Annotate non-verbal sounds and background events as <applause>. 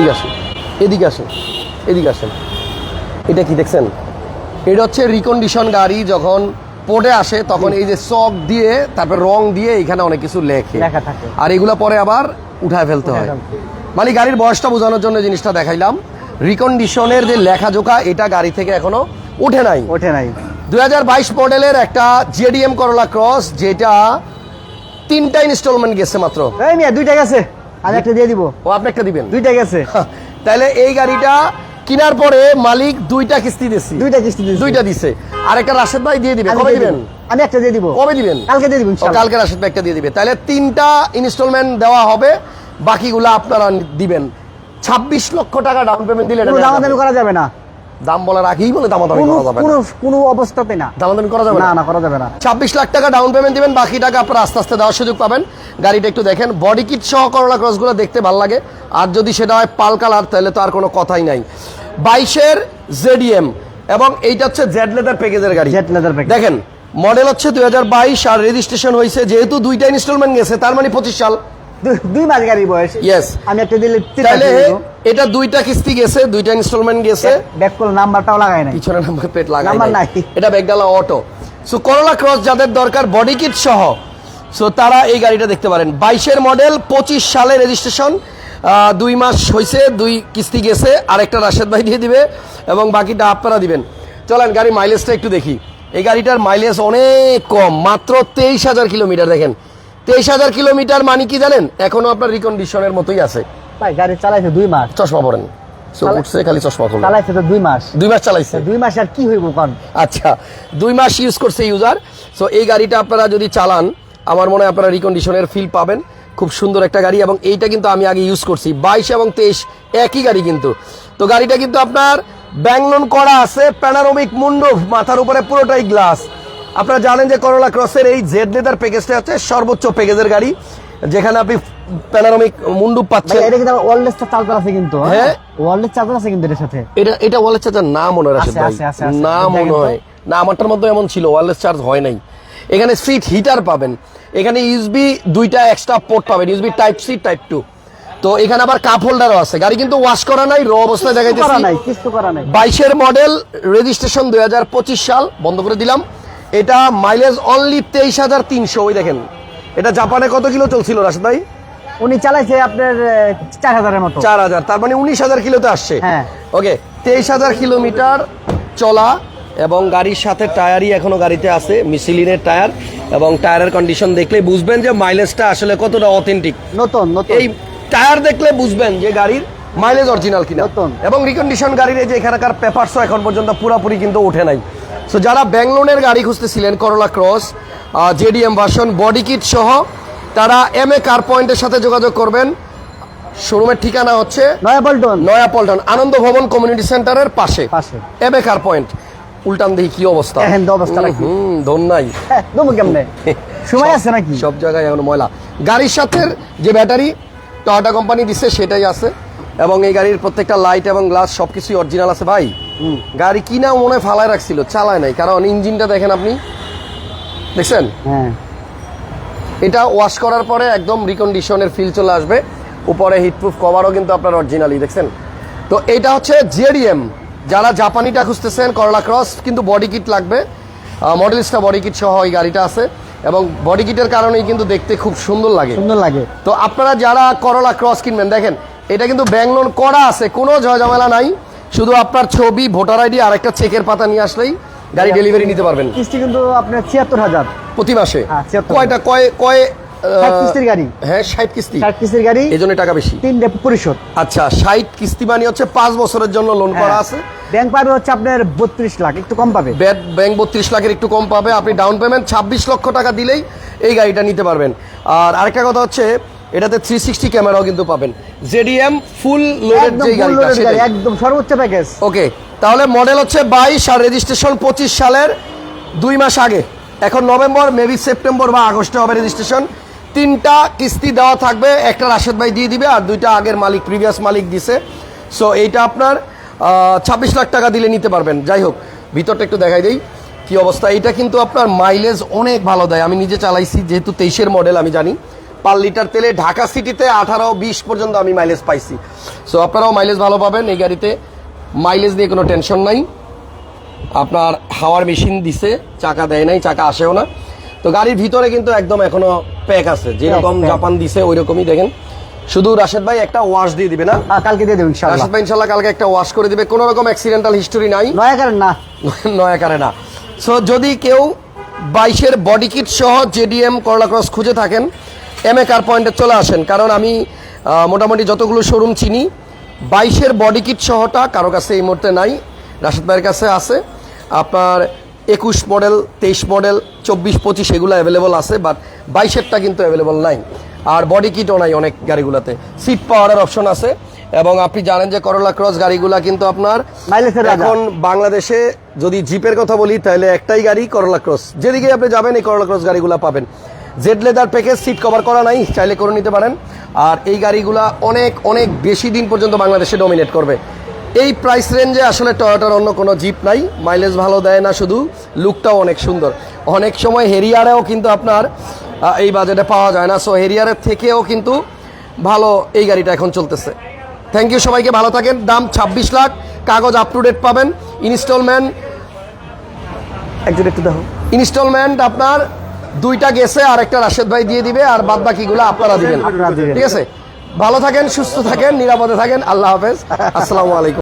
এদিকে আসেন এদিকে আসেন এদিকে আসেন এটা কি দেখছেন? এটা হচ্ছে রিকন্ডিশন গাড়ি যখন পোর্টে আসে তখন এই যে চক দিয়ে তারপর রং দিয়ে এখানে অনেক কিছু লেখে। আর এগুলো পরে আবার উঠায় ফেলতে হয়। মানে গাড়ির বয়সটা বোঝানোর জন্য জিনিসটা দেখাইলাম। রিকন্ডিশনের যে লেখাজোখা এটা গাড়ি থেকে এখনও উঠে নাই। ওঠে নাই। দুই মডেলের একটা জেডিএম করলা ক্রস যেটা তিনটা ইনস্টলমেন্ট গেছে মাত্র। দুইটা গেছে। আমি একটা দিয়ে দিব। ও আপনি একটা দিবেন? দুইটা গেছে। <laughs> তাহলে এই গাড়িটা কেনার পরে মালিক দুইটা কিস্তি দিছি। দুইটা কিস্তি দিছি। দুইটা দিছে। আর একটা রাশেদ ভাই দিয়ে দিবে। কবে দিবেন? দিব। আমি একটা দিয়ে দিব। কবে দিবেন? কালকে দিয়ে দিবেন। কালকে রাশেদ ভাই একটা দিয়ে দিবে। তাহলে তিনটা ইনস্টলমেন্ট দেওয়া হবে। বাকিগুলো আপনারা দিবেন। ছাব্বিশ লক্ষ টাকা ডাউন পেমেন্ট দিলে ডাউন পেমেন্ট দামাদামি করা যাবে না। দাম বলার আগেই বলে দামাদামি করা যাবে কোনো না। কোনো অবস্থাতে না। দামাদামি করা যাবে না? না করা যাবে না। ছাব্বিশ লাখ টাকা ডাউন পেমেন্ট দিবেন বাকি টাকা আপনারা আস্তে আস্তে দেওয়ার সুযোগ পাবেন। গাড়িটা একটু দেখেন বডি কিট সহ করোলা ক্রসগুলো দেখতে ভালো লাগে। আর যদি সেটা হয় পাল কালার তাহলে তো আর কোনো কথাই নাই। বাইশের জেডিএম এবং এইটা হচ্ছে জেড লেদার প্যাকেজের গাড়ি। Z leather package। দেখেন মডেল হচ্ছে দুই হাজার বাইশ আর রেজিস্ট্রেশন হয়েছে যেহেতু দুইটা ইনস্টলমেন্ট গেছে তার মানে পঁচিশ সাল। দুই- মাস গাড়ি বয়স। Yes. আমি একটা দিলে তাহলে এটা দুইটা কিস্তি গেছে দুইটা ইনস্টলমেন্ট গেছে। নাম্বারটাও লাগাই নাই। পিছনে নাম্বার প্লেট লাগাই নাম্বার নাই। নাই। এটা ব্যাগডালা অটো সো করোলা ক্রস যাদের দরকার বডি কিট সহ। সো তারা এই গাড়িটা দেখতে পারেন। বাইশের মডেল পঁচিশ সালে রেজিস্ট্রেশন দুই মাস হয়েছে দুই কিস্তি গেছে। আরেকটা রাশেদ ভাই দিয়ে দিবে এবং বাকিটা আপনারা দিবেন। চলেন গাড়ি মাইলেজটা একটু দেখি। এই গাড়িটার মাইলেজ অনেক কম মাত্র তেইশ হাজার কিলোমিটার দেখেন। তেইশ হাজার কিলোমিটার মানে কি জানেন? এখনও আপনার রিকন্ডিশনের মতোই আছে। ভাই গাড়ি চালাইছে দুই মাস। চশমা পরেন। উঠছে খালি চশমা খুলুন চালাইছে তো দুই মাস। দুই মাস চালাইছে। দুই মাস আর কি হইব কারণ আচ্ছা দুই মাস ইউজ করছে ইউজার সো এই গাড়িটা আপনারা যদি চালান আমার মনে হয় আপনারা রিকন্ডিশনের ফিল পাবেন। খুব সুন্দর একটা গাড়ি এবং এইটা কিন্তু আমি আগে ইউজ করছি। বাইশ এবং তেইশ একই গাড়ি কিন্তু। তো গাড়িটা কিন্তু আপনার ব্যাংলোন করা আছে প্যানারোমিক মুন্ডুফ মাথার উপরে পুরোটাই গ্লাস আপনারা জানেন যে করোলা ক্রসের এই জেড লেদার প্যাকেজটা হচ্ছে সর্বোচ্চ প্যাকেজের গাড়ি যেখানে আপনি প্যানারোমিক মুন্ডুপ পাচ্ছেন। এটা কিন্তু ওয়ারলেস চার্জার আছে কিন্তু হ্যাঁ? ওয়ারলেস চার্জার আছে কিন্তু এর সাথে? এটা এটা ওয়ালেট চার্জার না মনে হয় ভাই। না মনে হয়। না আমারটার মধ্যে এমন ছিল ওয়ারলেস চার্জ হয় নাই। এখানে স্ট্রিট হিটার পাবেন। এখানে ইউএসবি দুইটা এক্সট্রা পোর্ট পাবেন USB type C type two তো এখানে আবার কাপ হোল্ডারও আছে। গাড়ি কিন্তু ওয়াশ করা নাই র অবস্থায় করা দেখাইতেছি। নাই কিছু করা নাই। বাইশের মডেল রেজিস্ট্রেশন দুই হাজার পঁচিশ সাল বন্ধ করে দিলাম। এটা মাইলেজ অনলি তেইশ হাজার তিনশো ওই দেখেন। এটা জাপানে কত কিলো চলছিল রাশেদ ভাই? উনি চালাইছে আপনার চার হাজারের মতো। চার হাজার তার মানে উনিশ হাজার কিলোতে আসছে। হ্যাঁ। ওকে তেইশ হাজার কিলোমিটার চলা এবং গাড়ির সাথে টায়ারই এখনও গাড়িতে আছে মিসিলিনের টায়ার এবং টায়ারের কন্ডিশন দেখলে বুঝবেন যে মাইলেজটা আসলে কতটা অথেন্টিক নতুন এই টায়ার দেখলে বুঝবেন যে গাড়ির মাইলেজ অরিজিনাল কিনা। নতুন। এবং রিকন্ডিশন গাড়ির এই যে এখানকার পেপারসও এখন পর্যন্ত পুরোপুরি কিন্তু ওঠে নাই। সো যারা ব্যাঙ্গলোনের গাড়ি খুঁজতেছিলেন Corolla Cross JDM version body kit সহ তারা এম এ কার পয়েন্টের সাথে যোগাযোগ করবেন। শোরুমের ঠিকানা হচ্ছে নয়া পল্টন নয়া পল্টন আনন্দ ভবন কমিউনিটি সেন্টারের পাশে। পাশে। এম এ কার পয়েন্ট উল্টান দেখি কি অবস্থা। এখন তো অবস্থাটা কি? হুম ধন নাই। হ্যাঁ কেমনে? <laughs> সময় আছে নাকি? সব জায়গায় এখন ময়লা। গাড়ির সাথে যে ব্যাটারি টয়োটা কোম্পানি দিচ্ছে সেটাই আছে। এবং এই গাড়ির প্রত্যেকটা লাইট এবং গ্লাস সবকিছুই অরিজিনাল আছে ভাই। গাড়ি কিনা মনে হয় ফালায় রাখছিল চালায় নাই। কারণ ইঞ্জিনটা দেখেন আপনি দেখছেন? হ্যাঁ। এটা ওয়াশ করার পরে একদম রিকন্ডিশনের ফিল চলে আসবে। উপরে হিটপ্রুফ কভারও কিন্তু আপনার অরিজিনালি দেখছেন? তো এটা হচ্ছে জেডিএম যারা জাপানিটা খুঁজতেছেন করলা ক্রস কিন্তু বডি কিট লাগবে। মডেলিস্টা বডি কিট সহ এই গাড়িটা আছে। এবং বডি কিটের কারণেই কিন্তু দেখতে খুব সুন্দর লাগে। সুন্দর লাগে। তো আপনারা যারা করলা ক্রস কিনবেন দেখেন এটা কিন্তু ব্যাংক লোন করা আছে কোনো ঝামেলা নাই। শুধু আপনার ছবি ভোটার আইডি আর একটা চেকের পাতা নিয়ে আসলেই গাড়ি ডেলিভারি নিতে পারবেন। কিস্তি কিন্তু আপনার ছিয়াত্তর হাজার। প্রতি মাসে? হ্যাঁ, 76 কয়টা কয় কয় কিস্তির গাড়ি। হ্যাঁ ষাট কিস্তি। ষাট কিস্তির গাড়ি এই জন্য টাকা বেশি। তিন পরিশোধ। আচ্ছা ষাট কিস্তি মানে হচ্ছে পাঁচ বছরের জন্য লোন করা আছে। ব্যাংক পাবে হচ্ছে আপনার বত্রিশ লাখ একটু কম পাবে। ব্যাংক বত্রিশ লাখের একটু কম পাবে। আপনি ডাউন পেমেন্ট ছাব্বিশ লক্ষ টাকা দিলেই এই গাড়িটা নিতে পারবেন। আর আরেকটা কথা হচ্ছে এটাতে থ্রি সিক্সটি ক্যামেরাও কিন্তু পাবেন। জেডিএম ফুল লোডেড যে গাড়িটা সেটাই। একদম সর্বোচ্চ প্যাকেজ ওকে তাহলে মডেল হচ্ছে বাইশ আর রেজিস্ট্রেশন পঁচিশ সালের দুই মাস আগে। এখন নভেম্বর মেবি সেপ্টেম্বর বা আগস্টে হবে রেজিস্ট্রেশন তিনটা কিস্তি দেওয়া থাকবে একটা রাশেদ ভাই দিয়ে দিবে আর দুইটা আগের মালিক প্রিভিয়াস মালিক দিছে। সো এইটা আপনার ছাব্বিশ লাখ টাকা দিলে নিতে পারবেন। যাই হোক ভিতরটা একটু দেখাই দেই। কি অবস্থা? এটা কিন্তু আপনার মাইলেজ অনেক ভালো দেয়। আমি নিজে চালাইছি যেহেতু তেইশের মডেল আমি জানি। পার লিটার তেলে ঢাকা সিটিতে আঠারো বিশ পর্যন্ত আমি মাইলেজ পাইছি। সো আপনারাও মাইলেজ ভালো পাবেন এই গাড়িতে। মাইলেজ নিয়ে কোনো টেনশন নাই। আপনার হাওয়ার মেশিন দিছে চাকা দেয় নাই চাকা আসেও না। তো গাড়ির ভিতরে কিন্তু একদম এখনও প্যাক আছে। যেরকম জাপান দিছে ওই রকমই দেখেন। শুধু রাশেদ ভাই একটা ওয়াশ দিয়ে দিবে না? কালকে দিয়ে দেবেন রাশেদ ভাই ইনশাল্লাহ কালকে একটা ওয়াশ করে দিবে। কোনো রকম অ্যাক্সিডেন্টাল হিস্টোরি নাই। নয়া করেন না। নয়া কারে না। <laughs> সো যদি কেউ বাইশের বডি কিট সহ জেডিএম করলা ক্রস খুঁজে থাকেন এম এ কার পয়েন্টে চলে আসেন। কারণ আমি মোটামুটি যতগুলো শোরুম চিনি বাইশের বডি কিট সহটা কারও কাছে এই মুহূর্তে নাই রাশেদ ভাইয়ের কাছে আছে। আপনার একুশ মডেল তেইশ মডেল চব্বিশ পঁচিশ এগুলো অ্যাভেলেবল আছে বাট বাইশেরটা কিন্তু অ্যাভেলেবল নাই। আর বডি কিটও নাই অনেক গাড়িগুলোতে। সিট পাওয়ারের অপশন আছে এবং আপনি জানেন যে করলা ক্রস গাড়িগুলা কিন্তু আপনার এখন বাংলাদেশে যদি জিপের কথা বলি তাহলে একটাই গাড়ি করলা ক্রস যেদিকে আপনি যাবেন এই করলা ক্রস গাড়িগুলো পাবেন। Z leather package seat cover করা নাই চাইলে করে নিতে পারেন। আর এই গাড়িগুলা অনেক অনেক বেশি দিন পর্যন্ত বাংলাদেশে ডমিনেট করবে। এই প্রাইস রেঞ্জে আসলে টয়োটার অন্য কোনো জিপ নাই। মাইলেজ ভালো দেয় না শুধু লুকটাও অনেক সুন্দর। অনেক সময় হেরিয়ারেও কিন্তু আপনার এই বাজেটে পাওয়া যায় না। সো হেরিয়ারের থেকেও কিন্তু ভালো এই গাড়িটা এখন চলতেছে। থ্যাংক ইউ সবাইকে ভালো থাকেন। দাম ছাব্বিশ লাখ। কাগজ আপ টু ডেট পাবেন। ইনস্টলমেন্ট একজন একটু দেখো ইনস্টলমেন্ট আপনার দুইটা গেছে আর একটা রাশেদ ভাই দিয়ে দিবে আর বাদ বাকিগুলো আপনারা দিবেন। আপনারা দিবেন। ঠিক আছে? ভালো থাকেন সুস্থ থাকেন নিরাপদে থাকেন আল্লাহ হাফেজ। আসসালামু আলাইকুম।